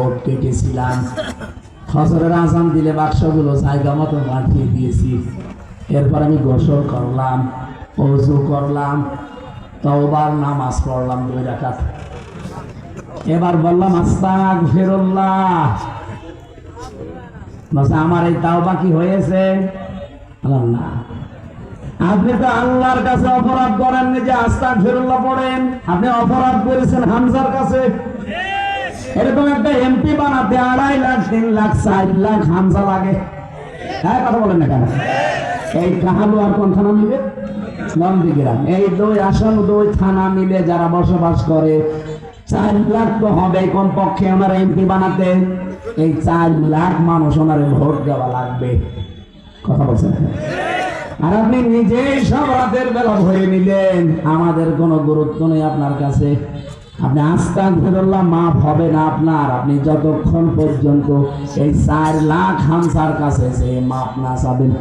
Vote কেটেছিলাম। ফসলের আজান দিলে বাক্সগুলো জায়গা মতো পাঠিয়ে দিয়েছি। এরপর আমি গোসল করলাম, অজু করলাম, তওবার নামাজ পড়লাম দুই রাকাত। এবার বললাম আস্তাক ফেরল্লাহ আমার এই তাওবা কি হয়েছে? না। আপনি তো আল্লাহর কাছে অপরাধ করেন যে আস্তাক ফেরুল্লাহ পড়েন। আপনি অপরাধ করেছেন হামজার কাছে। এরকম একটা এমপি বানাতে আড়াই লাখ, তিন লাখ, চার লাখ হামজা লাগে। হ্যাঁ কথা বলেন না কেন? এই কাহালু আর কোন থানা মিলে? নন্দীগ্রাম। এই দুই আসন, দুই থানা মিলে যারা বসবাস করে, চার লাখ তো হবে কোন পক্ষে আমার এমপি বানাতে। এই চার লাখ মানুষ ওনারে ভোট দেওয়া লাগবে। কথা বলছেন? আর আপনি নিজেই সব রাতের বেলা ভরে নিলেন। আমাদের কোনো গুরুত্ব নেই আপনার কাছে। আপনি আস্তাক ফেরল্লাহ মাফ হবে না আপনার। আপনি যতক্ষণ পর্যন্ত এই চার লাখ হামসার কাছে সে মাপ না চাবেন।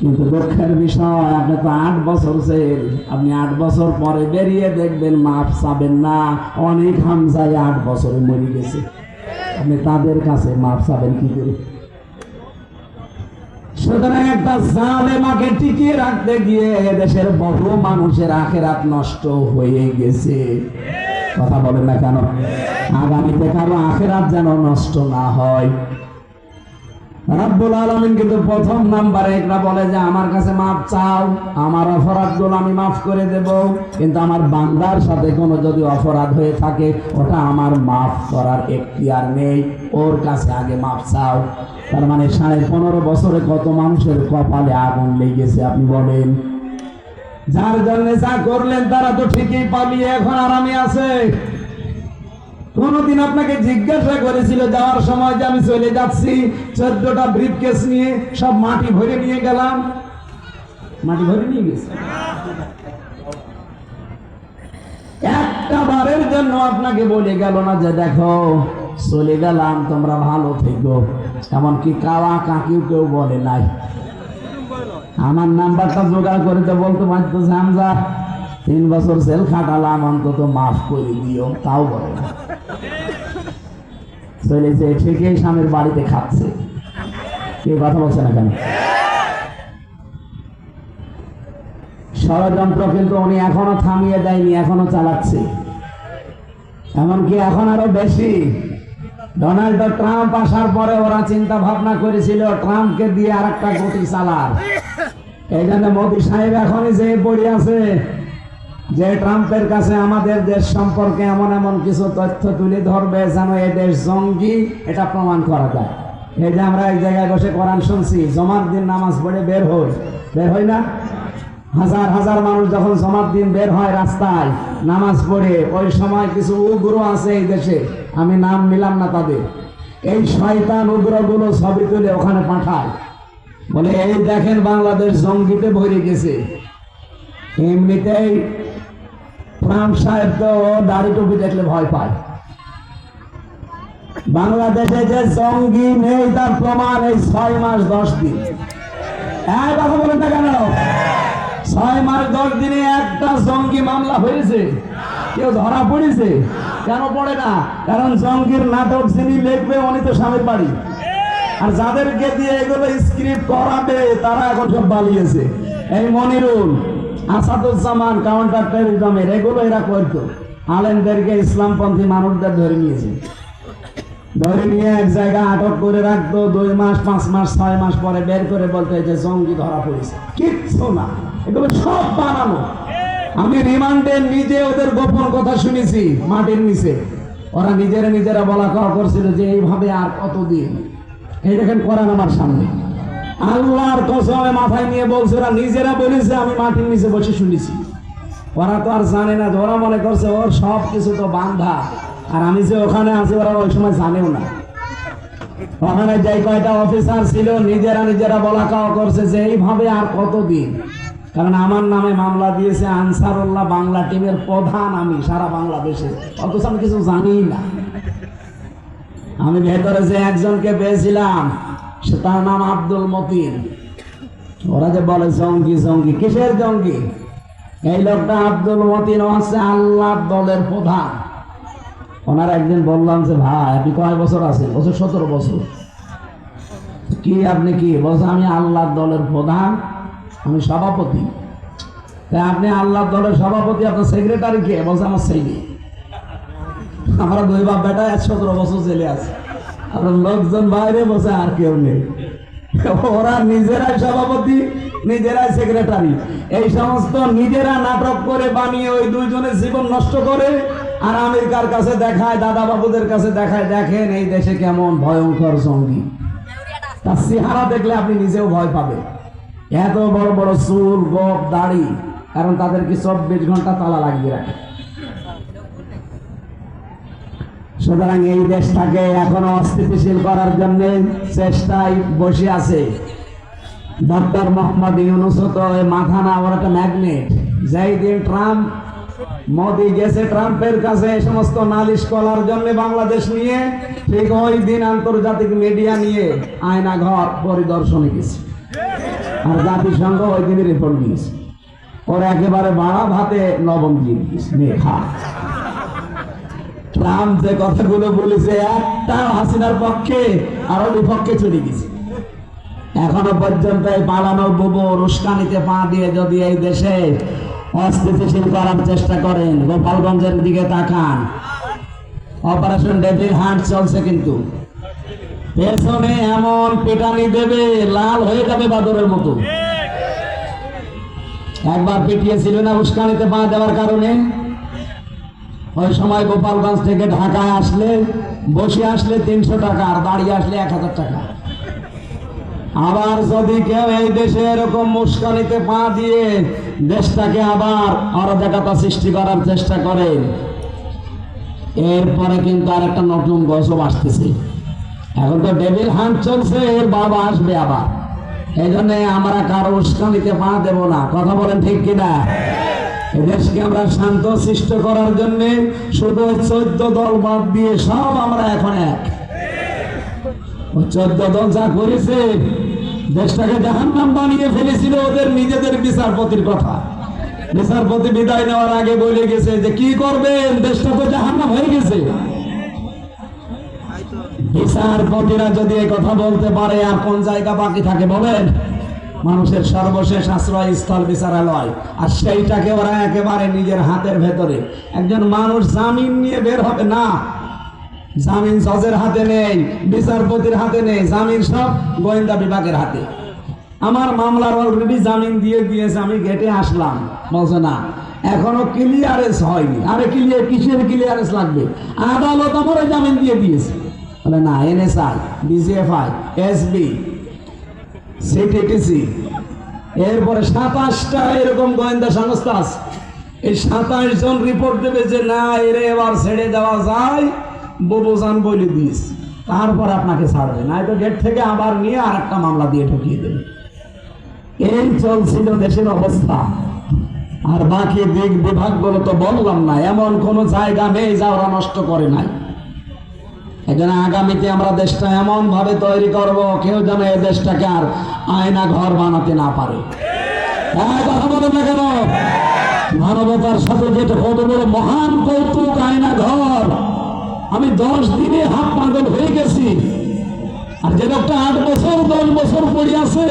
কিন্তু দুঃখের বিষয়, আপনি তো আট বছর জেল। আপনি আট বছর পরে বেরিয়ে দেখবেন মাপ চাবেন না। অনেক হামসায় আট বছরে মরে গেছে। আপনি তাদের কাছে মাপ চাবেন কি করে? সুতরাং একটা জালেমাকে টিকিয়ে রাখতে গিয়ে দেশের বহু মানুষের আখেরাত নষ্ট হয়ে গেছে। কথা বলেন না কেন? আগামীতে কারও আখেরাত যেন নষ্ট না হয়। রাব্বুল আলামিন কিন্তু প্রথম নাম্বারে একটা বলে যে, আমার কাছে মাপ চাও, আমার অপরাধগুলো আমি মাফ করে দেব। কিন্তু আমার বান্দার সাথে কোনো যদি অপরাধ হয়ে থাকে, ওটা আমার মাফ করার এখতিয়ার নেই। ওর কাছে আগে মাপ চাও। তার মানে সাড়ে পনেরো বছরে কত মানুষের কপালে আগুন লেগেছে, আপনি বলেন। যার জন্য যা করলেন, তারা তো ঠিকই পালিয়ে এখন আরামে আছে। কোনদিন আপনাকে জিজ্ঞাসা করেছিল, যাওয়ার সময় যে আমি চলে যাচ্ছি, চোদ্দটা ব্রিফ কেস নিয়ে সব মাটি ভরে নিয়ে গেলাম। মাটি ভরে নিয়ে গেছে? একটা বারের জন্য আপনাকে বলে গেল না যে, দেখো, চলে গেলাম, তোমরা ভালো থেকো। এমনকি কাওয়া কাকিও কেউ বলে নাই। আমার নাম্বারটা জোগাড় করে তো বলতে পারতো হামজা তিন বছর সেল খাটালাম, অন্তত মাফ করে দিও। তাও বলে না। চলে যে ঠিকই স্বামীর বাড়িতে খাচ্ছে। কেউ কথা বলছে না কেন? ষড়যন্ত্র কিন্তু উনি এখনও থামিয়ে দেয়নি, এখনও চালাচ্ছে। এমনকি এখন আরও বেশি। ডোনাল্ড ট্রাম্প আসার পরে ওরা চিন্তা ভাবনা করেছিল, ট্রাম্পকে দিয়ে আর একটা গতি চালার। এই জন্য মোদী সাহেব এখনই যে পড়ে আছে যে ট্রাম্পের কাছে আমাদের দেশ সম্পর্কে এমন এমন কিছু তথ্য তুলে ধরবে যেন এ দেশ জঙ্গি, এটা প্রমাণ করা যায়। এই যে আমরা এক জায়গায় বসে কোরআন শুনছি, জমার দিন নামাজ পড়ে বের হই। বের হই না? হাজার হাজার মানুষ যখন জমার দিন বের হয় রাস্তায়, নামাজ পড়ে, ওই সময় কিছু উগ্র আছে এই দেশে, আমি নাম নিলাম না তাদের। এই শয়তান উগ্রগুলো ছবি তুলে ওখানে পাঠায়। বলে, এই দেখেন বাংলাদেশ জঙ্গিতে ভরে গেছে। এমনিতেই ট্রাম্প সাহেব তো দাড়ি টুপি দেখলে ভয় পায়। বাংলাদেশে যে জঙ্গি নেই, তার প্রমাণ এই ছয় মাস দশ দিন। এক কথা বলেন না কেন? ছয় মাস দশ দিনে একটা জঙ্গি মামলা হয়েছে। কেউ ধরা পড়েছে। কেন পড়ে না? কারণ জঙ্গির নাটক যিনি লিখবে, উনি তো স্বামীর বাড়ি। আর যাদেরকে দিয়ে এগুলো স্ক্রিপ্ট করাবে, তারা এখন সব পালিয়েছে। এই মনিরুল আসাদুজ্জামান কাউন্টার টেরিজমের এগুলো এরা করতো ইসলামপন্থী মানুষদের ধরে নিয়েছে। ধরে নিয়ে এক জায়গায় আটক করে রাখতো, দুই মাস, পাঁচ মাস, ছয় মাস পরে বের করে বলতে যে জঙ্গি ধরা পড়েছে। কিচ্ছু না। এগুলো সব বানানো। আমি রিমান্ডে নিজে ওদের গোপন কথা শুনেছি, মাটির নিচে। ওরা নিজেরা নিজেরা বলা কওয়া করছিল যে এইভাবে আর কতদিন? এই দেখেন করেন আমার সামনে। আল্লাহর কসমে মাথায় নিয়ে বলছে, ওরা নিজেরা বলেছে, আমি মাটির নিচে বসে শুনেছি। ওরা তো আর জানে না, ওরা মনে করছে, ওর সব কিছু তো বান্ধা। আর আমি যে ওখানে আছি, ওরা ওই সময় জানেও না। ওখানে যে কয়টা অফিসার ছিল, নিজেরা নিজেরা বলা কাওয়া করছে যে এইভাবে আর কতদিন? কারণ আমার নামে মামলা দিয়েছে আনসারুল্লাহ বাংলা টিমের প্রধান আমি, সারা বাংলাদেশে। অথচ আমি কিছু জানি না। আমি ভেতরে যে একজনকে পেয়েছিলাম সে তার নাম আব্দুল মতিন। ওরা যে বলে জঙ্গি জঙ্গি, কিসের জঙ্গি? এই লোকটা আব্দুল মতিন হচ্ছে আল্লাহ দলের প্রধান। ওনার একদিন বললাম যে, ভাই, আপনি কয় বছর আছেন? বছর সতেরো বছর। কি, আপনি কি? বলছে, আমি আল্লাহর দলের প্রধান, আমি সভাপতি। তাই আপনি আল্লাহর দলের সভাপতি, আপনার সেক্রেটারি কে? বলছে, আমার ছেলে। আমরা দুই বাপ বেটা সতেরো বছর জেলে আছে। লোকজন বাইরে বসে, আর কেউ নেই। ওরা নিজেরাই সভাপতি, নিজেরাই সেক্রেটারি এই সমস্ত নিজেরা নাটক করে বানিয়ে ওই দুইজনের জীবন নষ্ট করে, আর আমেরিকার কাছে দেখায় দাদা বাবুদের কাছে দেখায়, দেখেন এই দেশে কেমন ভয়ঙ্কর সঙ্গী তার চেহারা দেখলে আপনি নিজেও ভয় পাবে এত বড় বড় চুল, গোপ, দাড়ি, কারণ তাদেরকে চব্বিশ ঘণ্টা তালা লাগিয়ে রাখে। সুতরাং এই দেশটাকে এখনও অস্থিতিশীল করার জন্য চেষ্টায় বসে আছে। ডক্টর মোহাম্মদ ইউনুস তো মাথা না ওর একটা ম্যাগনেট। যেই দিন ট্রাম্প, মোদি গেছে ট্রাম্পের কাছে এই সমস্ত নালিশ করার জন্য বাংলাদেশ নিয়ে, ঠিক ওই দিন আন্তর্জাতিক মিডিয়া নিয়ে আয়না ঘর পরিদর্শনে গেছে। আর জাতিসংঘ ওই দিনই রিপোর্ট দিয়েছে ওর একেবারে বাড়া ভাতে লবণ দিয়ে দিয়েছে ট্রাম্প যে কথাগুলো বলেছে একটা হাসিনার পক্ষে আরও বিপক্ষে চলে গেছে। এখনও পর্যন্ত এই পালানো বুবু রুস্কানিতে পা দিয়ে যদি এই দেশে অস্থিতিশীল করার চেষ্টা করেন গোপালগঞ্জের দিকে তাকান। অপারেশন ডেভিল হান্ট চলছে কিন্তু। পেছনে এমন পেটানি দেবে লাল হয়ে যাবে বাদরের মতো। একবার পিটিয়েছিল না উস্কানিতে পা দেওয়ার কারণে? ওই সময় গোপালগঞ্জ থেকে ঢাকায় আসলে, বসে আসলে তিনশো টাকা আর দাঁড়িয়ে আসলে এক হাজার টাকা। আবার যদি কেউ এই দেশে এরকম মুস্কানিতে পা দিয়ে দেশটাকে আবার অরাজকতা সৃষ্টি করার চেষ্টা করে, এরপরে কিন্তু আর একটা নতুন গজব আসতেছে। এখন তো ডেভিল হান্ট চলছে, এর বাবা আসবে আবার। এই জন্য আমরা কারও উস্কানিতে পা দেব না। কথা বলেন ঠিক কিনা? এদেশকে আমরা শান্ত সৃষ্ট করার জন্য শুধু চোদ্দ দল বাদ দিয়ে সব আমরা এখন এক। চোদ্দ দল যা করেছে, দেশটাকে জাহান্নাম বানিয়ে ফেলেছিল ওদের নিজেদের বিচারপতির কথা। বিচারপতি বিদায় নেওয়ার আগে বলে গেছে যে, কি করবেন? দেশটা তো জাহান্নাম হয়ে গেছে। বিচারপতিরা যদি এই কথা বলতে পারে, আর কোন জায়গা বাকি থাকে বলেন? মানুষের সর্বশেষ আশ্রয় স্থল বিচারালয়। আর সেইটাকে ওরা একেবারে নিজের হাতের ভেতরে। একজন মানুষ জামিন নিয়ে বের হবে না। জামিন জজের হাতে নেই, বিচারপতির হাতে নেই, জামিন সব গোয়েন্দা বিভাগের হাতে। আমার মামলার অলরেডি জামিন দিয়ে দিয়েছে আমি গেটে আসলাম। বলছে, না, এখনও ক্লিয়ারেন্স হয়নি। আরে ক্লিয়ার কিসের ক্লিয়ারেন্স লাগবে? আদালত আমার জামিন দিয়ে দিয়েছে। বলে, না এনএসআই বিজিএফআই এসবি সিটিটিসি এরপরে সাতাশটা এরকম গোয়েন্দা সংস্থা আছে। এই সাতাশ জন রিপোর্ট দেবে যে, না, এরে এবার ছেড়ে দেওয়া যায়। ববুজান বলে দিস তারপর আপনাকে ছাড়বে। না তো গেট থেকে আবার নিয়ে আর একটা মামলা দিয়ে ঢুকিয়ে দেবে। এই চলছিল দেশের অবস্থা। আর বাকি দিক বিভাগগুলো তো বললাম না, এমন কোনো জায়গা নেই যা ওরা নষ্ট করে নাই। এজন্য আগামীতে আমরা দেশটা এমন ভাবে তৈরি করব, কেউ যেন এই দেশটাকে আর আয়না ঘর বানাতে না পারে। হ্যাঁ মানবতার সাথে যেটা কত বড় মহান কৌতুক, আয়না ঘর। আমি দশ দিনে হাত পাগল হয়ে গেছি। আর যে লোকটা আট বছর, দশ বছর পড়ে আছে,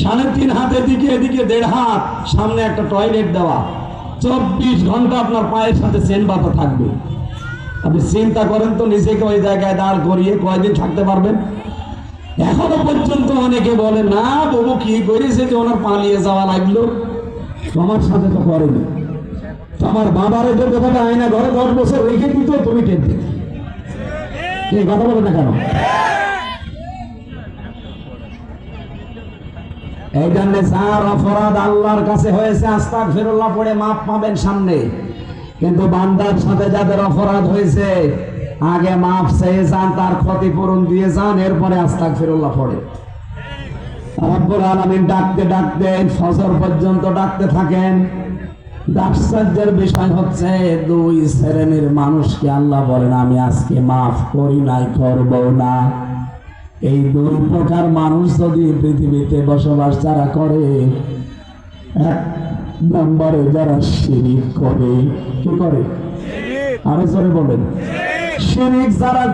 সাড়ে তিন হাতের দিকে এদিকে দেড় হাত, সামনে একটা টয়লেট দেওয়া। চব্বিশ ঘণ্টা আপনার পায়ের সাথে চেন বাতা থাকবে। আপনি চিন্তা করেন তো, নিজেকে ওই জায়গায় দাঁড় করিয়ে কয়দিন থাকতে পারবেন? এখনও পর্যন্ত অনেকে বলে, না বাবু, কি করেছে যে ওনার পালিয়ে যাওয়া লাগল? তোমার সাথে তো করেনি। তোমার বাবারে ভাবে আয়না ঘরে দশ বছর রেখে দিত, তুমি টেন এই কথা বলে না কেন? এই জন্য যার অপরাধ আল্লাহর কাছে হয়েছে আস্তাক ফিরুল্লাহ পড়ে মাপ পাবেন সামনে। কিন্তু বান্দার সাথে যাদের অপরাধ হয়েছে, আগে মাফ চেয়ে যান, তার ক্ষতিপূরণ দিয়ে যান, এরপরে আস্তাক ফিরুল্লাহ পড়ে। রব্বুল আলামিন ডাকতে ডাকতে, ফজর পর্যন্ত ডাকতে থাকেন। আশ্চর্যের বিষয় হচ্ছে, দুই শ্রেণির মানুষকে আল্লাহ বলেন, আমি আজকে মাফ করি নাই করব না। এই দুই প্রকার মানুষ যদি পৃথিবীতে বসবাস যারা করে, এক নম্বরে যারা শিরিক করে কি করে? আরে জোরে বলেন। শিরিক যারা